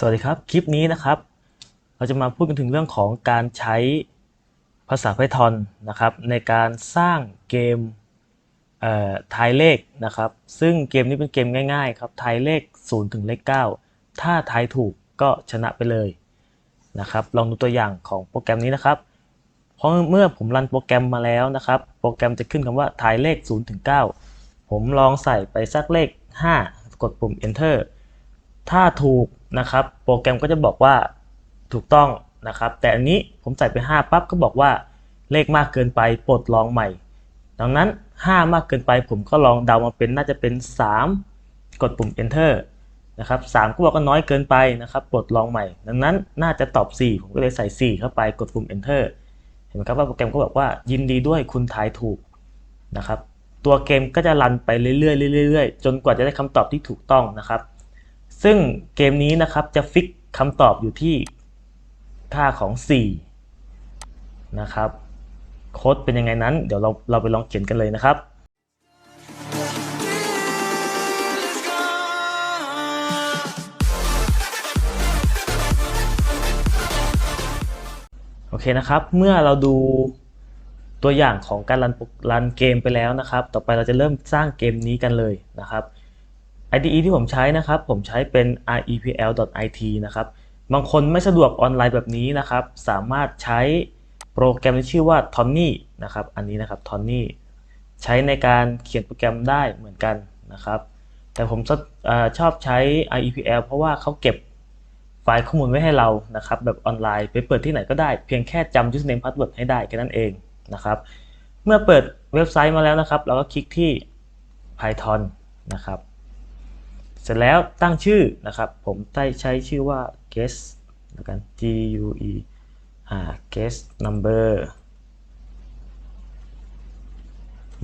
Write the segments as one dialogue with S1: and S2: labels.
S1: สวัสดีครับ คลิปนี้นะครับ เราจะมาพูดกันถึงเรื่องของการใช้ภาษา Python นะครับ ในการสร้างเกมเอ่อทายเลขนะครับ ซึ่งเกมนี้เป็นเกมง่ายๆครับทายเลข 0 ถึงเลข 9 ถ้าทายถูกก็ชนะไปเลยนะครับ ลองดูตัวอย่างของโปรแกรมนี้นะครับ เพราะเมื่อผมรันโปรแกรมมาแล้วนะครับ โปรแกรมจะขึ้นคำว่าทายเลข 0 ถึง 9 ผมลองใส่ไปสักเลข 5 กดปุ่ม enter ถ้าถูกนะครับ โปรแกรมก็จะบอกว่าถูกต้องนะครับ แต่อันนี้ผมใส่ไป 5 ปั๊บก็บอกว่าเลขมากเกินไปปลดลองใหม่ ดังนั้น 5 มากเกินไปผมก็ลองเดามาเป็นน่าจะเป็น 3 กดปุ่ม enter นะครับ3ก็บอกว่าน้อยเกินไปนะครับปลดลองใหม่ ดังนั้นน่าจะตอบ 4 ผมก็เลยใส่ 4 เข้าไปกดปุ่ม enter เห็นไหมครับว่าโปรแกรมก็บอกว่ายินดีด้วยคุณทายถูกนะครับ ตัวเกมก็จะรันไปเรื่อยๆเรื่อยๆจนกว่าจะได้คำตอบที่ถูกต้องนะครับ ซึ่งเกมนี้นะครับจะฟิกคำตอบอยู่ที่ค่าของ 4 นะครับโค้ดเป็นยังไงนั้น เดี๋ยวเราเราไปลองเขียนกันเลยนะครับโอเคนะครับ เมื่อเราดูตัวอย่างของการรันโปรรันเกมไปแล้วนะครับ ต่อไปเราจะเริ่มสร้างเกมนี้กันเลยนะครับ IDE ที่ผมใช้นะครับ ผมใช้เป็น repl.it นะครับ บางคนไม่สะดวกออนไลน์แบบนี้นะครับ สามารถใช้โปรแกรมที่ชื่อว่า Tony นะครับ อันนี้นะครับ Tony ใช้ในการเขียนโปรแกรมได้เหมือนกันนะครับ แต่ผมชอบเออชอบใช้ REPL เพราะว่าเขาเก็บไฟล์ข้อมูลไว้ให้เรานะครับ แบบออนไลน์ไปเปิดที่ไหนก็ได้ เพียงแค่จำ username password ให้ได้แค่นั้นเองนะครับ เมื่อเปิดเว็บไซต์มาแล้วนะครับ เราก็คลิกที่ Python นะครับ สร็จแล้วตั้งชื่อนะครับ ผมใช้ชื่อว่า guest แล้วกัน G U E อ่า guest number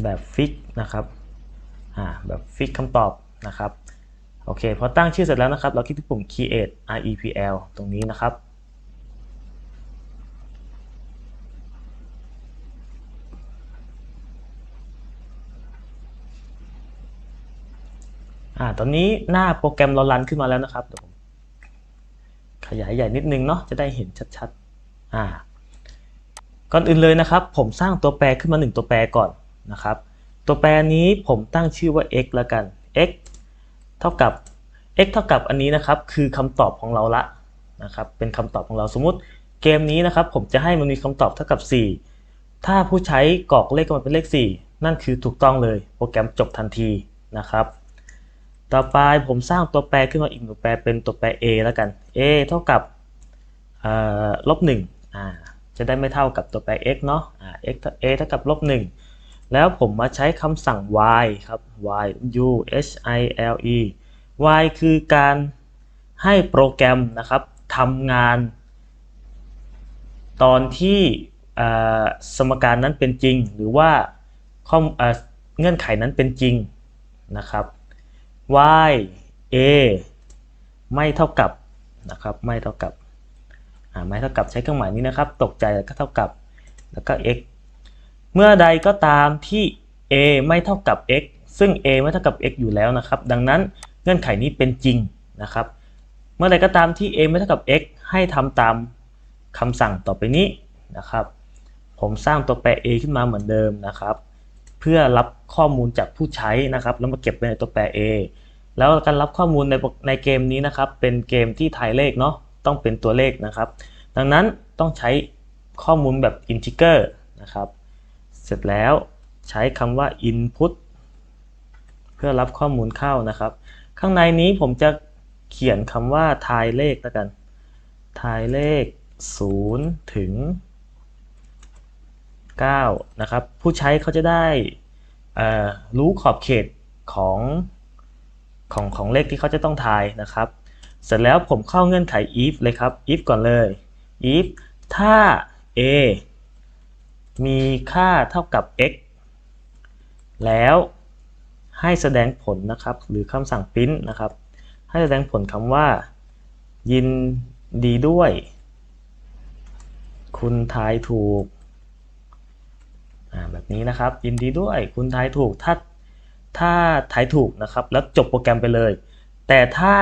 S1: แบบฟิกนะครับอ่าแบบฟิกคำตอบนะครับ โอเค พอตั้งชื่อเสร็จแล้วนะครับ เราคลิกที่ปุ่ม create repl ตรงนี้นะครับ อ่าตอนนี้หน้าโปรแกรมเรารันขึ้นมาแล้วนะครับเดี๋ยวผมขยายใหญ่นิดนึงเนาะจะได้เห็นชัดๆอ่าก่อนอื่นเลยนะครับ ผมสร้างตัวแปรขึ้นมา 1 ตัวแปรก่อนนะครับ ตัวแปรนี้ผมตั้งชื่อว่า x ล้วกัน x เท่ากับ x เท่ากับอันนี้นะครับ คือคำตอบของเราละนะครับเป็นคำตอบของเราสมมุติเกมนี้นะครับ ผมจะให้มันมีคำตอบเท่ากับ 4 ถ้าผู้ใช้กรอกเลขก็มาเป็นเลข 4 นั่นคือถูกต้องเลย โปรแกรมจบทันทีนะครับ ต่อไปผมสร้างตัวแปรขึ้นมาอีกหนึ่งแปรเป็นตัวแปร a แล้วกัน a เท่ากับลบหนึ่งจะได้ไม่เท่ากับตัวแปร x เนาะอ่า x a เท่ากับลบหนึ่งแล้วผมมาใช้คำสั่ง y ครับ y u h i l e y คือการให้โปรแกรมนะครับทำงาน ตอนที่สมการนั้นเป็นจริง หรือว่าเงื่อนไขนั้นเป็นจริงนะครับ y a ไม่เท่ากับนะครับไม่เท่ากับไม่เท่ากับใช้เครื่องหมายนี้นะครับ ตกใจแล้วก็เท่ากับแล้วก็ x เมื่อใดก็ตามที่ a ไม่เท่ากับ x ซึ่ง a ไม่เท่ากับ x อยู่แล้วนะครับ ดังนั้นเงื่อนไขนี้เป็นจริงนะครับ เมื่อใดก็ตามที่ a ไม่เท่ากับ x ให้ทำตามคำสั่งต่อไปนี้นะครับ ผมสร้างตัวแปร a ขึ้นมาเหมือนเดิมนะครับ พื่อรับข้อมูลจากผู้ใช้นะครับแล้วมาเก็บไว้ในตัวแปร a แล้วการรับข้อมูลในในเกมนี้นะครับ เป็นเกมที่ทายเลขเนาะต้องเป็นตัวเลขนะครับ ดังนั้นต้องใช้ข้อมูลแบบ integer นะครับ เสร็จแล้วใช้คำว่า input เพื่อรับข้อมูลเข้านะครับ ข้างในนี้ผมจะเขียนคำว่าทายเลขแล้วกัน ทายเลข 0 ถึง 9นะครับผู้ใช้เขาจะได้รู้ขอบเขตของของของเลขที่เขาจะต้องทายนะครับ เสร็จแล้วผมเข้าเงื่อนไข if เลยครับ if ก่อนเลย if ถ้า a มีค่าเท่ากับ x แล้วให้แสดงผลนะครับ หรือคำสั่ง print นะครับ ให้แสดงผลคำว่า ยินดีด้วย คุณทายถูก แบบนี้นะครับ ยินดีด้วยคุณทายถูกถ้าถ้าทายถูกนะครับ แล้วจบโปรแกรมไปเลย แต่ถ้า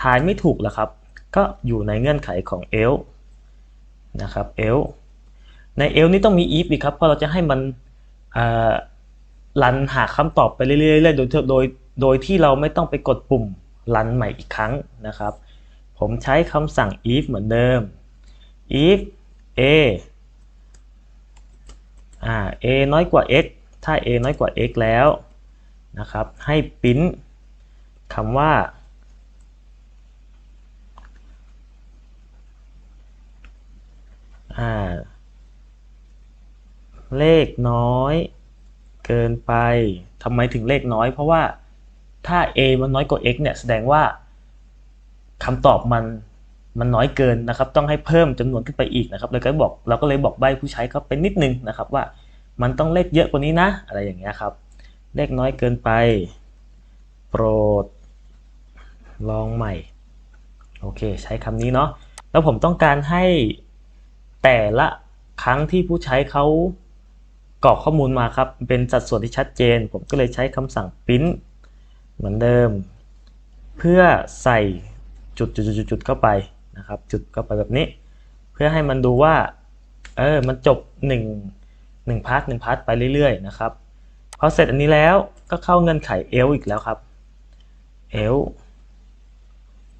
S1: ทายไม่ถูกล้วครับ ก็อยู่ในเงื่อนไขของ else นะครับ else ใน else นี่ต้องมี if อีกครับเพราะเราจะให้มันรันหาคำตอบไปเรื่อยๆโดยโดยโดยที่เราไม่ต้องไปกดปุ่มรันใหม่อีกครั้งนะครับ ผมใช้คำสั่ง if เหมือนเดิม if a อ่า a น้อยกว่า x ถ้า a น้อยกว่า x แล้วนะครับให้ปริ้นคำว่าอ่า เลขน้อยเกินไปทำไมถึงเลขน้อย เพราะว่าถ้า a มันน้อยกว่า x เนี่ยแสดงว่าคำตอบมัน มันน้อยเกินนะครับ ต้องให้เพิ่มจำนวนขึ้นไปอีกนะครับเลยก็บอกเราก็เลยบอกใบผู้ใช้เขาเป็นนิดนึงนะครับว่ามันต้องเลขเยอะกว่านี้นะ อะไรอย่างเงี้ยครับ เลขน้อยเกินไป โปรด ลองใหม่ โอเค ใช้คำนี้เนาะแล้วผมต้องการให้แต่ละครั้งที่ผู้ใช้เขากรอกข้อมูลมาครับ เป็นสัดส่วนที่ชัดเจน ผมก็เลยใช้คำสั่ง print เหมือนเดิม เพื่อใส่จุดๆๆเข้าไป นะครับ จุดเข้าไปแบบนี้ เพื่อให้มันดูว่า เออ มันจบ1 1พาร์ท1พาร์ทไปเรื่อยๆ นะครับ พอเสร็จอันนี้แล้วก็เข้าเงื่อนไข else อีกแล้วครับ else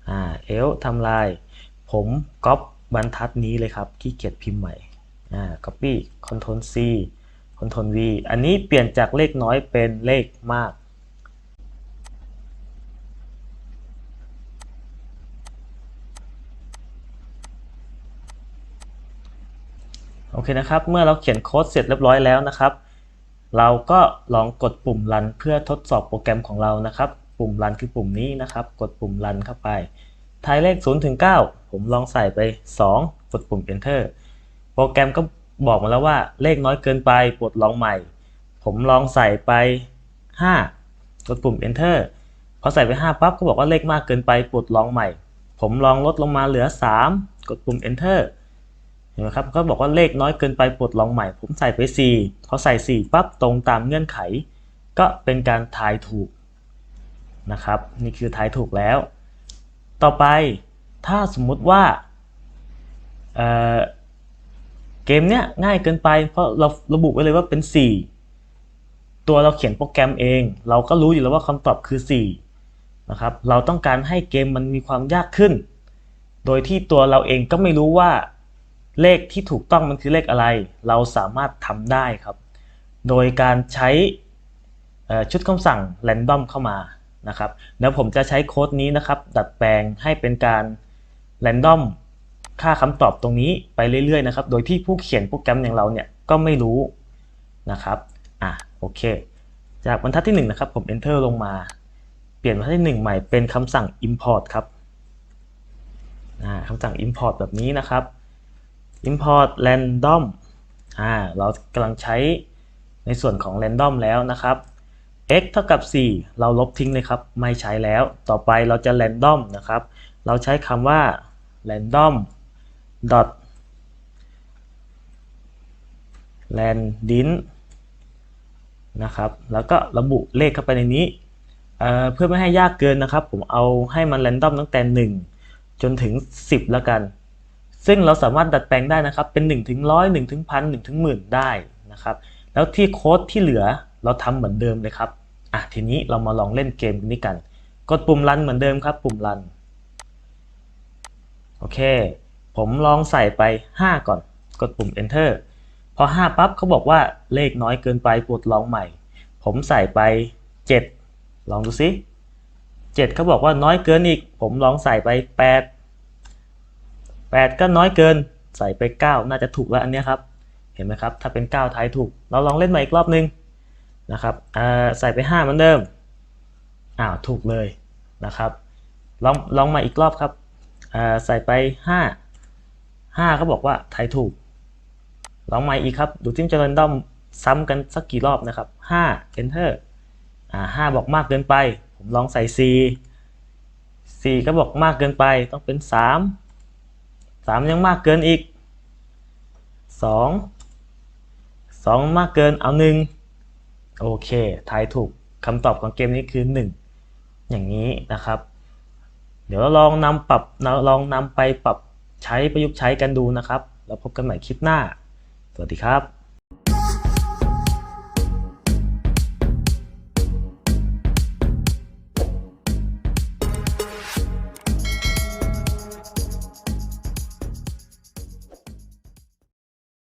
S1: อ่า else ทำลาย ผมก๊อปบรรทัดนี้เลยครับ ขี้เกียจพิมพ์ใหม่ อ่า copy control C control V อันนี้เปลี่ยนจากเลขน้อยเป็นเลขมาก โอเคนะครับ เมื่อเราเขียนโค้ดเสร็จเรียบร้อยแล้วนะครับ เราก็ลองกดปุ่มรันเพื่อทดสอบโปรแกรมของเรานะครับ ปุ่มรันคือปุ่มนี้นะครับ กดปุ่มรันเข้าไปทายเลข0ถึง9ผมลองใส่ไป 2 กดปุ่ม enter โปรแกรมก็บอกมาแล้วว่าเลขน้อยเกินไปปลดลองใหม่ ผมลองใส่ไป 5 กดปุ่ม enter พอใส่ไป 5 ปั๊บก็บอกว่าเลขมากเกินไปปลดลองใหม่ ผมลองลดลงมาเหลือ 3 กดปุ่ม enter เห็นไหมครับก็บอกว่าเลขน้อยเกินไปปลดลองใหม่ ผมใส่ไป4พอใส่ 4ปั๊บตรงตามเงื่อนไข ก็เป็นการทายถูกนะครับ นี่คือทายถูกแล้ว ต่อไปถ้าสมมุติว่าเเกมเนี้ยง่ายเกินไป เพราะเราระบุไว้เลยว่าเป็น 4 ตัวเราเขียนโปรแกรมเอง เราก็รู้อยู่แล้วว่าคำตอบคือ 4 นะครับ เราต้องการให้เกมมันมีความยากขึ้น โดยที่ตัวเราเองก็ไม่รู้ว่า เลขที่ถูกต้องมันคือเลขอะไร เราสามารถทำได้ครับ โดยการใช้ชุดคำสั่ง random เข้ามานะครับเดี๋ยวผมจะใช้โค้ดนี้นะครับ ดัดแปลงให้เป็นการ random ค่าคำตอบตรงนี้ไปเรื่อยๆนะครับ โดยที่ผู้เขียนโปรแกรมอย่างเราเนี่ยก็ไม่รู้นะครับอะโอเค จากบรรทัดที่ 1 นะครับ ผม enter ลงมา เปลี่ยนบรรทัดที่ 1 ใหม่เป็นคำสั่ง import ครับอ่าคำสั่ง import แบบนี้นะครับ import random อ่าเรากำลังใช้ในส่วนของ random แล้วนะครับ x เท่ากับ 4 เราลบทิ้งเลยครับ ไม่ใช้แล้ว ต่อไปเราจะ random นะครับ เราใช้คำว่า random dot randin นะครับ แล้วก็ระบุเลขเข้าไปในนี้เเพื่อไม่ให้ยากเกินนะครับ ผมเอาให้มัน random ตั้งแต่ 1 จนถึง 10 แล้วกัน ซึ่งเราสามารถดัดแปลงได้นะครับ เป็น 1 ถึงร้อย1ถึงพัน1ถึงหมื่นได้นะครับ แล้วที่โค้ดที่เหลือเราทำเหมือนเดิมเลยครับ อะทีนี้เรามาลองเล่นเกมนี้กัน กดปุ่มรันเหมือนเดิมครับ ปุ่มรัน โอเค ผมลองใส่ไป 5 ก่อน กดปุ่ม enter พอ 5 ปั๊บเขาบอกว่าเลขน้อยเกินไปปลดลองใหม่ ผมใส่ไป 7 ลองดูซิ7เขาบอกว่าน้อยเกินอีก ผมลองใส่ไป 8 8 ก็น้อยเกิน ใส่ไป 9 น่าจะถูกแล้วอันนี้ครับ เห็นไหมครับ ถ้าเป็น 9 ท้ายถูก เราลองเล่นใหม่อีกรอบนึงนะครับใส่ไป 5 เหมือนเดิม อ้าว ถูกเลยนะครับ ลองลองมาอีกรอบครับ ใส่ไป 5 5เขาบอกว่าไทยถูก ลองใหม่อีกครับ ดูทิมจะเรนดอมซ้ำกันสักกี่รอบนะครับ 5 enter อ่า5บอกมากเกินไป ผมลองใส่ 4 4 ก็บอกมากเกินไป ต้องเป็น 3 3ยังมากเกินอีก2 2มากเกินเอา1โอเคทายถูกคำตอบของเกมนี้คือ 1 อย่างนี้นะครับ เดี๋ยวเราลองนำปรับลองนำไปปรับใช้ประยุกต์ใช้กันดูนะครับ แล้วพบกันใหม่คลิปหน้า สวัสดีครับ